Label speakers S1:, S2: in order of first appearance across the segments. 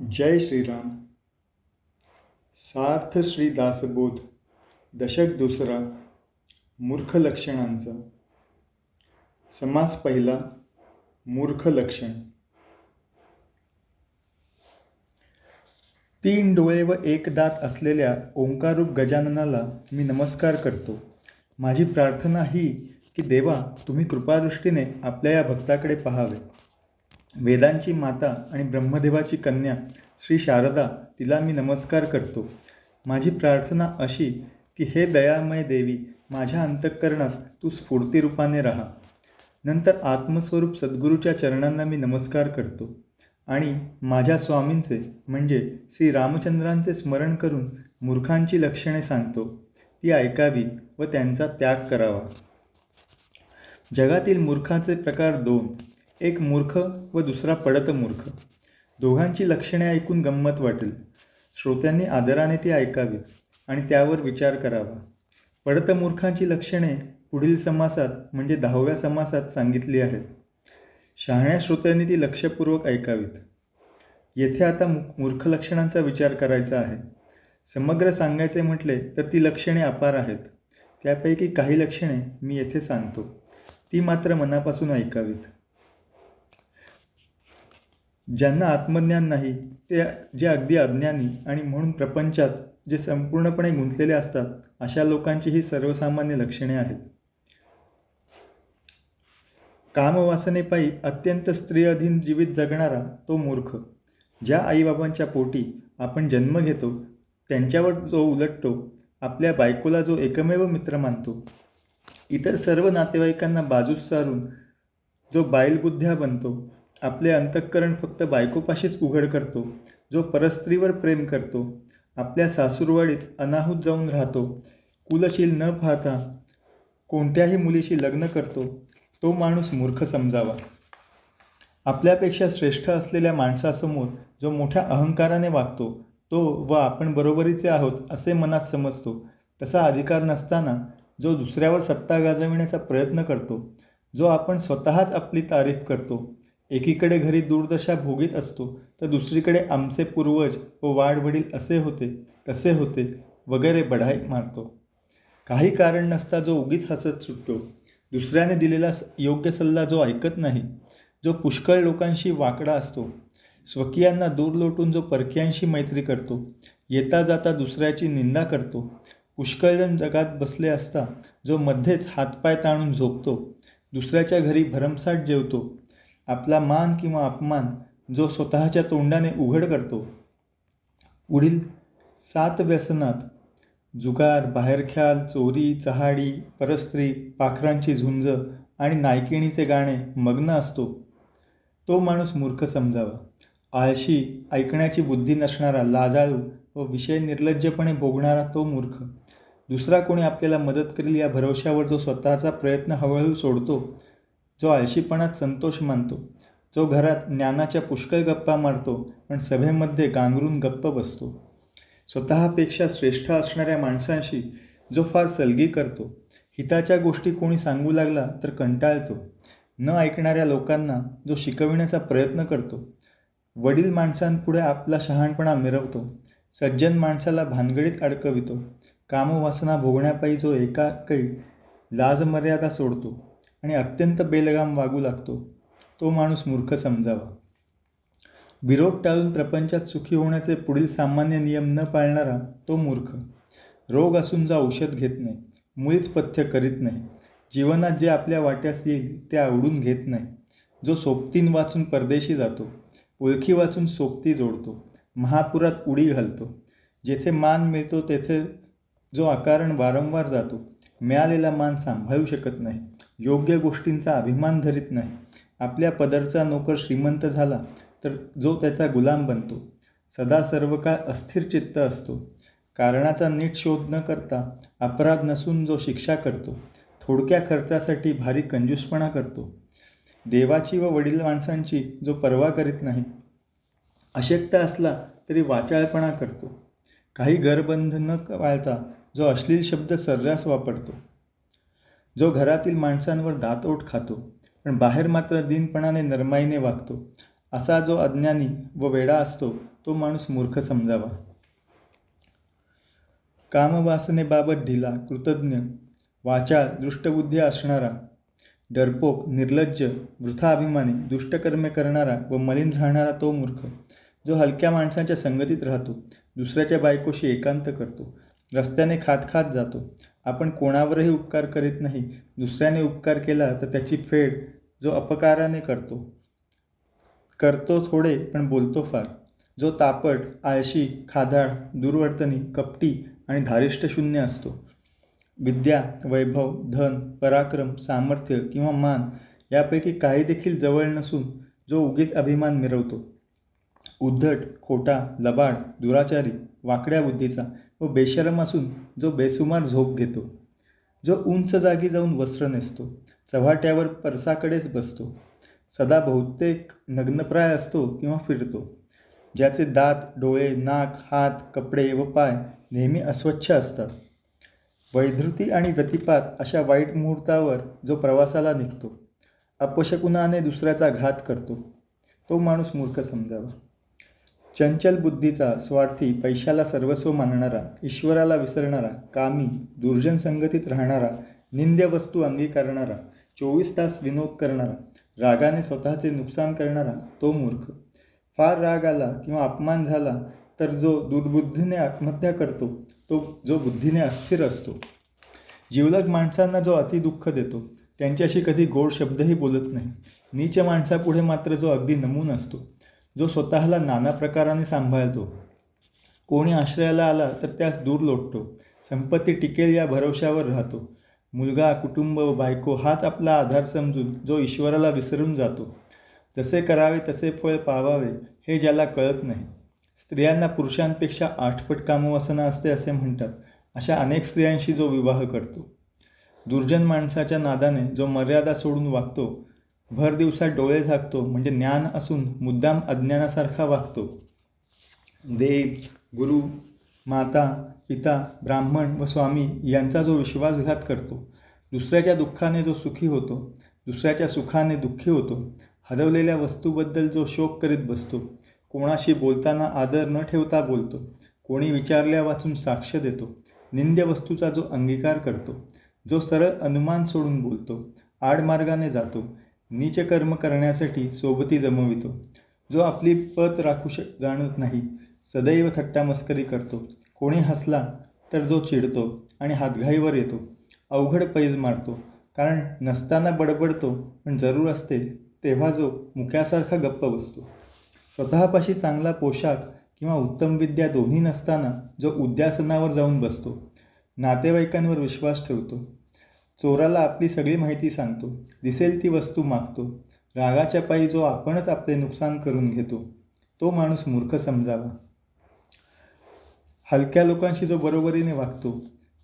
S1: जय श्रीराम। सार्थ श्री दासबोध दशक दुसरा मूर्ख लक्षणांचा. समास पहिला मूर्ख लक्षण. तीन डोळे व एक दात असलेल्या ओंकारूप गजाननाला मी नमस्कार करतो. माझी प्रार्थना ही की देवा तुम्ही कृपादृष्टीने आपल्या या भक्ताकडे पहावे. वेदांची माता आणि ब्रह्मदेवाची कन्या श्री शारदा तिला मी नमस्कार करतो. माझी प्रार्थना अशी की हे दयामय देवी माझ्या अंतःकरणात तू स्फूर्तिरूपाने राहा. नंतर आत्मस्वरूप सद्गुरूच्या चरणांना मी नमस्कार करतो. आणि माझ्या स्वामींचे म्हणजे श्री रामचंद्रांचे स्मरण करून मूर्खांची लक्षणे सांगतो. ती ऐकावी व त्यांचा त्याग करावा. जगातील मूर्खाचे प्रकार दोन. एक मूर्ख व दुसरा पडत मूर्ख. दोघांची लक्षणे ऐकून गंमत वाटेल. श्रोत्यांनी आदराने ती ऐकावीत आणि त्यावर विचार करावा. पडत मूर्खांची लक्षणे पुढील समासात म्हणजे दहाव्या समासात सांगितली आहेत. शहाण्या श्रोत्यांनी ती लक्षपूर्वक ऐकावीत. येथे आता मू मूर्ख लक्षणांचा विचार करायचा आहे. समग्र सांगायचे म्हटले तर ती लक्षणे अपार आहेत. त्यापैकी काही लक्षणे मी येथे सांगतो. ती मात्र मनापासून ऐकावीत. ज्यांना आत्मज्ञान नाही ते जे अगदी अज्ञानी आणि म्हणून प्रपंचात जे संपूर्णपणे गुंतलेले असतात अशा लोकांची ही सर्वसामान्य लक्षणे आहेत. कामवासनेपायी अत्यंत स्त्रीअधीन जीवित जगणारा तो मूर्ख ज्या आईबाबांच्या पोटी आपण जन्म घेतो त्यांच्यावर जो उलटतो आपल्या बायकोला जो एकमेव मित्र मानतो. इतर सर्व नातेवाईकांना बाजूस सारून जो बैलबुद्ध्या बनतो आपले अंतःकरण फक्त बायकोपाशीच उघड करतो जो परस्त्रीवर प्रेम करतो. आपल्या सासूरवाडीत अनाहूत जाऊन राहतो. कुलशील न पाहता कोणत्याही मुलीशी लग्न करतो तो माणूस मूर्ख समजावा. आपल्यापेक्षा श्रेष्ठ असलेल्या माणसासमोर जो मोठ्या अहंकाराने वागतो तो व आपण बरोबरीचे आहोत असे मनात समजतो. तसा अधिकार नसताना जो दुसऱ्यावर सत्ता गाजविण्याचा प्रयत्न करतो जो आपण स्वतःच आपली तारीफ करतो एकीकडे घरी दुर्दशा भोगीत असतो तर दुसरीकडे आमचे पूर्वज व वाडवडील असे होते तसे होते वगैरे बढाई मारतो. काही कारण नसता जो उगीच हसत सुटतो. दुसऱ्याने दिलेला योग्य सल्ला जो ऐकत नाही जो पुष्कळ लोकांशी वाकडा असतो. स्वकीयांना दूर लोटून जो परक्यांशी मैत्री करतो येता जाता दुसऱ्याची निंदा करतो. पुष्कळजण जगात बसले असता जो मध्येच हातपाय ताणून झोपतो दुसऱ्याच्या घरी भरमसाठ जेवतो आपला मान किंवा अपमान जो स्वतःच्या तोंडाने उघड करतो. पुढील सात व्यसनात जुगार बाहेरख्याल चोरी चहाडी परस्त्री पाखरांची झुंज आणि नायकिणीचे गाणे मग्न असतो. तो माणूस मूर्ख समजावा. आळशी ऐकण्याची बुद्धी नसणारा लाजाळू व विषय निर्लज्जपणे भोगणारा तो मूर्ख. दुसरा कोणी आपल्याला मदत करेल या भरवशावर जो स्वतःचा प्रयत्न हळूहळू सोडतो जो आळशीपणात संतोष मानतो जो घरात ज्ञानाच्या पुष्कळ गप्पा मारतो पण सभेमध्ये गांगरून गप्प बसतो. स्वतःपेक्षा श्रेष्ठ असणाऱ्या माणसांशी जो फार सलगी करतो हिताच्या गोष्टी कोणी सांगू लागला तर कंटाळतो. न ऐकणाऱ्या लोकांना जो शिकविण्याचा प्रयत्न करतो वडील माणसांपुढे आपला शहाणपणा मिरवतो सज्जन माणसाला भानगडीत अडकवितो कामवासना भोगण्यापायी जो एकाकही लाजमर्यादा सोडतो आणि अत्यंत बेलगाम वागू लागतो. तो माणूस मूर्ख समजावा. विरोध टाळून प्रपंचात सुखी होण्याचे पुढील सामान्य नियम न पाळणारा तो मूर्ख. रोग असून जा औषध घेत नाही मुळीच पथ्य करीत नाही. जीवनात जे आपल्या वाट्यास येईल ते आवडून घेत नाही. जो सोबतीन वाचून परदेशी जातो ओळखी वाचून सोबती जोडतो महापुरात उडी घालतो. जेथे मान मिळतो तेथे जो आकारण वारंवार जातो मिळालेला मान सांभाळू शकत नाही. योग्य गोष्टींचा अभिमान धरीत नाही. आपल्या पदरचा नोकर श्रीमंत झाला तर जो त्याचा गुलाम बनतो. सदा सर्व काळ अस्थिर चित्त असतो. कारणाचा नीट शोध न करता अपराध नसून जो शिक्षा करतो थोडक्या खर्चासाठी भारी कंजूसपणा करतो. देवाची व वडील माणसांची जो पर्वा करीत नाही अशक्त असला तरी वाचाळपणा करतो. काही गरबंध न पाळता जो अश्लील शब्द सर्रास वापरतो जो घरातील माणसांवर दातओट खातो पण बाहेर मात्र दिनपणाने नरमाईने वागतो असा जो अज्ञानी व वेडा असतो तो माणूस मूर्ख समजावा. कामवासनेबाबत ढिला कृतज्ञ वाचा दृष्टबुद्धी असणारा डरपोक निर्लज्ज वृथा अभिमानी दुष्टकर्मे करणारा व मलिन राहणारा तो मूर्ख जो हलक्या माणसांच्या संगतीत राहतो दुसऱ्याच्या बायकोशी एकांत करतो रस्त्याने खात खात जातो आपण कोणावरही उपकार करीत नाही दुसऱ्याने उपकार केला तर त्याची फेड जो अपकाराने करतो. करतो थोडे पण बोलतो फार. जो तापट आळशी खादाड दुर्वर्तनी कपटी आणि धारिष्ट शून्य असतो. विद्या वैभव धन पराक्रम सामर्थ्य किंवा मान यापैकी काही देखील जवळ नसून जो उगीच अभिमान मिरवतो. उद्धट खोटा लबाड दुराचारी वाकड्या बुद्धीचा व बेशरम असून जो बेसुमार झोप घेतो जो उंच जागी जाऊन वस्त्र नेसतो चव्हाट्यावर परसाकडेच बसतो सदा बहुतेक नग्नप्राय असतो किंवा फिरतो ज्याचे दात डोळे नाक हात कपडे व पाय नेहमी अस्वच्छ असतात. वैधृती आणि गतिपात अशा वाईट मुहूर्तावर जो प्रवासाला निघतो अपशकुनाने दुसऱ्याचा घात करतो तो माणूस मूर्ख समजावा. चंचल बुद्धीचा स्वार्थी पैशाला सर्वस्व मानणारा ईश्वराला विसरणारा कामी दुर्जन संगतीत राहणारा निंद्य वस्तू अंगीकारणारा चोवीस तास विनोद करणारा रागाने स्वतःचे नुकसान करणारा तो मूर्ख. फार राग आला किंवा अपमान झाला तर जो दुर्बुद्धीने आत्महत्या करतो तो जो बुद्धीने अस्थिर असतो. जीवलग माणसांना जो अतिदुःख देतो त्यांच्याशी कधी गोड शब्दही बोलत नाही. नीच माणसापुढे मात्र जो अगदी नमून असतो. जो स्वतःला नाना प्रकाराने सांभाळतो. कोणी आश्रयाला आला तर त्यास दूर लोटतो. संपत्ती टिकेल या भरवशावर राहतो. मुलगा कुटुंब व बायको हाच आपला आधार समजून जो ईश्वराला विसरून जातो. जसे करावे तसे फळ पावावे हे ज्याला कळत नाही. स्त्रियांना पुरुषांपेक्षा आठपट कामवासना असते असे म्हणतात. अशा अनेक स्त्रियांशी जो विवाह करतो. दुर्जन माणसाच्या नादाने जो मर्यादा सोडून वागतो भर दिवसात डोळे झाकतो म्हणजे ज्ञान असून मुद्दाम अज्ञानासारखा वागतो. देव गुरु माता पिता ब्राह्मण व स्वामी यांचा जो विश्वासघात करतो दुसऱ्याच्या दुःखाने जो सुखी होतो दुसऱ्याच्या सुखाने दुःखी होतो हरवलेल्या वस्तूबद्दल जो शोक करीत बसतो कोणाशी बोलताना आदर न ठेवता बोलतो कोणी विचारल्या वाचून साक्ष देतो निंद्य वस्तूचा जो अंगीकार करतो जो सरळ अनुमान सोडून बोलतो आडमार्गाने जातो नीच कर्म करण्यासाठी सोबती जमवितो. जो आपली पत राखू शक जाणत नाही सदैव थट्टा मस्करी करतो. कोणी हसला तर जो चिडतो आणि हातघाईवर येतो अवघड पैज मारतो. कारण नसताना बडबडतो पण जरूर असते तेव्हा जो मुक्यासारखा गप्प बसतो. स्वतःपाशी चांगला पोशाख किंवा उत्तम विद्या दोन्ही नसताना जो उद्यासनावर जाऊन बसतो नातेवाईकांवर विश्वास ठेवतो. चोराला आपली सगळी माहिती सांगतो. दिसेल ती वस्तू मागतो. रागाच्या पायी जो आपणच आपले नुकसान करून घेतो तो माणूस मूर्ख समजावा. हलक्या लोकांशी जो बरोबरीने वागतो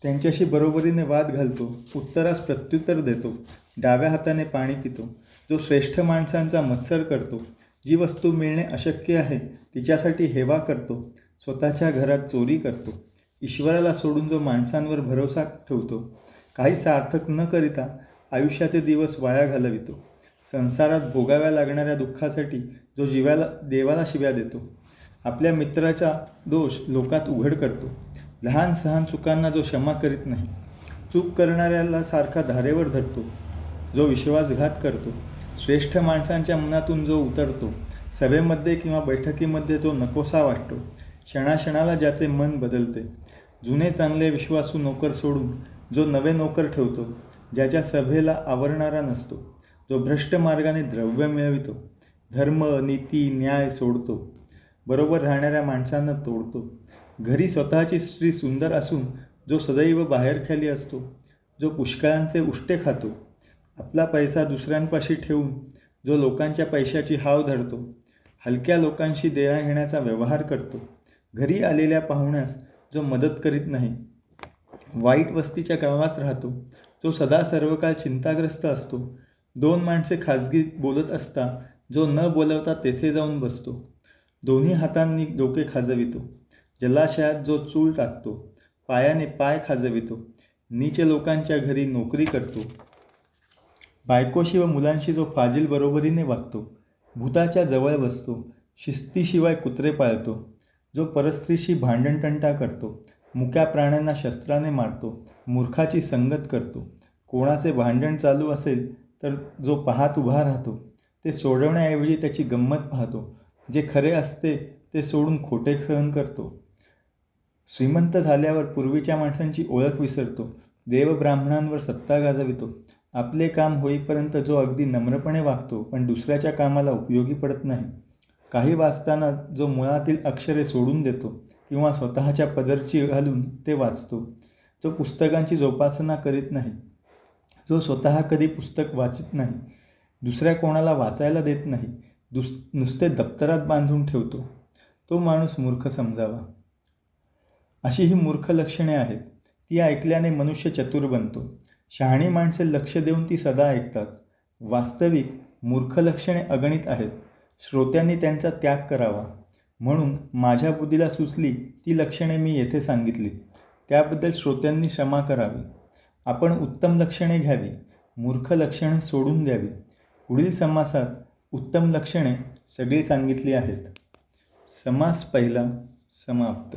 S1: त्यांच्याशी बरोबरीने वाद घालतो उत्तरास प्रत्युत्तर देतो डाव्या हाताने पाणी पितो जो श्रेष्ठ माणसांचा मत्सर करतो जी वस्तू मिळणे अशक्य आहे तिच्यासाठी हेवा करतो स्वतःच्या घरात चोरी करतो ईश्वराला सोडून जो माणसांवर भरोसा ठेवतो काही सार्थक न करिता आयुष्याचे दिवस वाया घालवितो. संसारात भोगाव्या लागणाऱ्या दुःखासाठी जो जीवाला देवाला शिव्या देतो आपल्या मित्राचा दोष लोकात उघड करतो. लहान सहान चुकांना जो क्षमा करीत नाही चूक करणाऱ्याला सारखा धारेवर धरतो जो विश्वासघात करतो श्रेष्ठ माणसांच्या मनातून जो उतरतो सभेमध्ये किंवा बैठकीमध्ये जो नकोसा वाटतो क्षणाक्षणाला ज्याचे मन बदलते. जुने चांगले विश्वासू नोकर सोडून जो नवे नोकर ठेवतो ज्याच्या सभेला आवरणारा नसतो जो भ्रष्ट मार्गाने द्रव्य मिळवितो धर्म नीती न्याय सोडतो बरोबर राहणाऱ्या माणसांना तोडतो. घरी स्वतःची स्त्री सुंदर असून जो सदैव बाहेरखाली असतो जो पुष्कळांचे उष्टे खातो आपला पैसा दुसऱ्यांपाशी ठेवून जो लोकांच्या पैशाची हाव धरतो हलक्या लोकांशी देण्याघेण्याचा व्यवहार करतो घरी आलेल्या पाहुण्यास जो मदत करीत नाही वाईट वस्तीच्या गावात राहतो. तो सदा सर्व काळ चिंताग्रस्त असतो. दोन माणसे खाजगी बोलत असता जो न बोलवता तेथे जाऊन बसतो. दोन्ही हातांनी डोके खाजवितो. जलाशयात जो चूल टाकतो पायाने पाय खाजवितो. नीच लोकांच्या घरी नोकरी करतो. बायकोशी व मुलांशी जो फाजील बरोबरीने वागतो. भूताच्या जवळ बसतो. शिस्तीशिवाय कुत्रे पाळतो. जो परस्त्रीशी भांडणतंटा करतो. मुक्या प्राण्यांना शस्त्राने मारतो मूर्खाची संगत करतो. कोणाचे भांडण चालू असेल तर जो पाहत उभा राहतो ते सोडवण्याऐवजी त्याची गंमत पाहतो. जे खरे असते ते सोडून खोटे सहन करतो. श्रीमंत झाल्यावर पूर्वीच्या माणसांची ओळख विसरतो. देवब्राह्मणांवर सत्ता गाजवितो. आपले काम होईपर्यंत जो अगदी नम्रपणे वागतो पण दुसऱ्याच्या कामाला उपयोगी पडत नाही. काही वाचताना जो मुळातील अक्षरे सोडून देतो किंवा स्वतःच्या पदरची घालून ते वाचतो. जो पुस्तकांची जोपासना करीत नाही जो स्वतः कधी पुस्तक वाचत नाही दुसऱ्या कोणाला वाचायला देत नाही दुस नुसते दप्तरात बांधून ठेवतो तो माणूस मूर्ख समजावा. अशी ही मूर्ख लक्षणे आहेत. ती ऐकल्याने मनुष्य चतुर बनतो. शहाणी माणसे लक्ष देऊन ती सदा ऐकतात. वास्तविक मूर्ख लक्षणे अगणित आहेत. श्रोत्यांनी त्यांचा त्याग करावा. म्हणून माझ्या बुद्धीला सुचली ती लक्षणे मी येथे सांगितली. त्याबद्दल श्रोत्यांनी क्षमा करावी. आपण उत्तम लक्षणे घ्यावी मूर्ख लक्षणे सोडून द्यावी. पुढील समासात उत्तम लक्षणे सगळी सांगितली आहेत. समास पहिला समाप्त.